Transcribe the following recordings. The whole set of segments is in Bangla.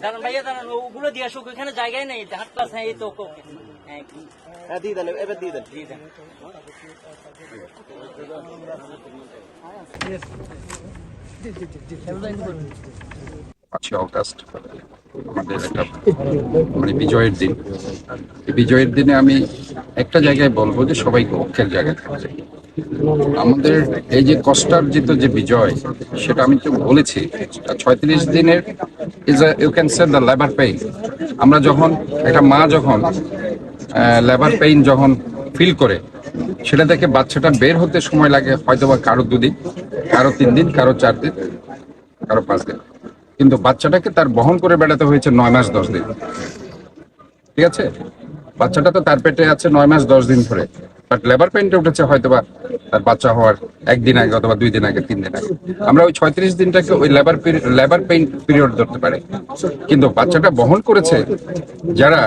দাঁড়ান ভাইয়া দাঁড়ান ওগুলো দিয়ে আসুক ওখানে জায়গায় নেই হাত পাস হ্যাঁ এই তো ওকে হ্যাঁ দিয়ে দেন এবার দিয়ে দেন। দিয়ে দেন। পাঁচই অগাস্ট আমাদের একটা মানে বিজয়ের দিন। বিজয়ের দিনে আমি একটা জায়গায় বলব যে সবাইকে ঐক্যের জায়গায় থাকতে আমাদের এই যে কষ্টার্জিত যে বিজয়, সেটা আমি তো বলেছি ছয়ত্রিশ দিনের is you can say the labour pain আমরা যখন, একটা মা যখন লেবার পেইন যখন ফিল করে, সেটা থেকে বাচ্চাটা বের হতে সময় লাগে হয়তো বা কারও দুদিন, কারও তিন দিন, কারও চার দিন, কারও পাঁচ দিন। কিন্তু বাচ্চাটাকে তার বহন করে বেড়াতে হয়েছে নয় মাস, দশ দিন। ঠিক আছে? বাচ্চাটা তো তার পেটে আছে নয় মাস, দশ দিন ধরে। বাট লেবার পেইনটা উঠেছে হয়তো বা তার বাচ্চা হওয়ার একদিন আগে অথবা দুই দিন আগে, তিন দিন আগে। আমরা ওই ছয়ত্রিশ দিনটাকে ওই লেবার লেবার পেইন পিরিয়ড ধরতে পারি। কিন্তু বাচ্চাটা বহন করেছে যারা,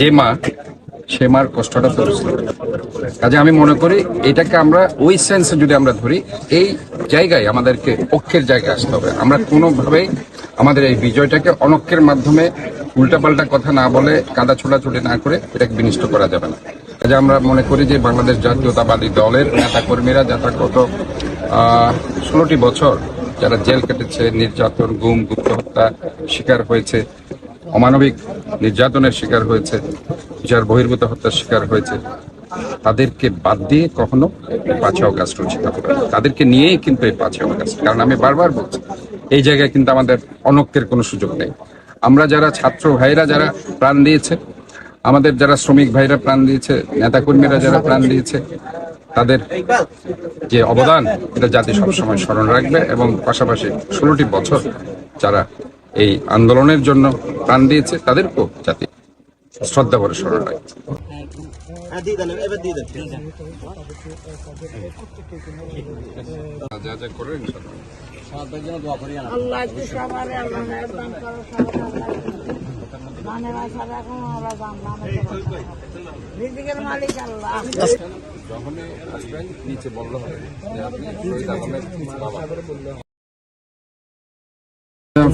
যে মা, সে মার কষ্টটা তো কাজে আমি মনে করি এটাকে আমরা ওই সেন্সে যদি আমরা ধরি, এই জায়গায় আমাদেরকে পক্ষের জায়গায় আসতে হবে। আমরা কোনোভাবেই আমাদের এই বিজয়টাকে অনক্ষের মাধ্যমে উল্টাপাল্টা কথা না বলে কাদা ছোটাছুটি না করে এটাকে বিনিষ্ট করা যাবে না। কাজে আমরা মনে করি যে বাংলাদেশ জাতীয়তাবাদী দলের নেতা কর্মীরা যারা গত ষোলোটি বছর যারা জেল কেটেছে, নির্যাতন, গুম, গুপ্ত হত্যা শিকার হয়েছে, অমানবিক নির্যাতনের শিকার হয়েছে, যার বহির্ভূত হত্যার শিকার হয়েছে, তাদেরকে বাদ দিয়ে কখনো পাঁচই অগাস্ট রচিত। তাদেরকে নিয়েই কিন্তু এই পাঁচই অগাস্ট কারণ আমি বারবার বলছি, এই জায়গায় কিন্তু আমাদের অনক্যের কোনো সুযোগ নেই আমরা যারা ছাত্র ভাইরা যারা প্রাণ দিয়েছে আমাদের যারা শ্রমিক ভাইরা প্রাণ দিয়েছে নেতাকর্মীরা যারা প্রাণ দিয়েছে তাদের যে অবদান এটা জাতি সবসময় স্মরণ রাখবে এবং পাশাপাশি ষোলোটি বছর যারা এই আন্দোলনের জন্য প্রাণ দিয়েছে তাদেরকেও জাতি শ্রদ্ধা করে স্মরণ রাখবে। হ্যাঁ যা যা করে আল্লাহ। একটু সবারে আল্লাহ মেহরবান করো সবারে আল্লাহ মানের আশা রাখো আল্লাহ দাম রিজিকের মালিক আল্লাহ যখনই আসবেন নিচে বললে হবে যে আপনি শহীদ আলমের বাবা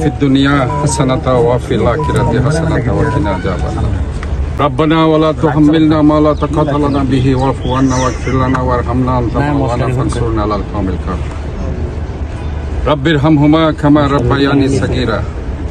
في الدنيا حسنة وفي الآخرة حسنة وقنا عذاب النار ربنا ولا تحملنا ما لا طاقة لنا به واعف عنا واغفر لنا وارحمنا أنت مولانا فانصرنا على القوم الكافرين رب ارحمهما كما ربياني صغيرا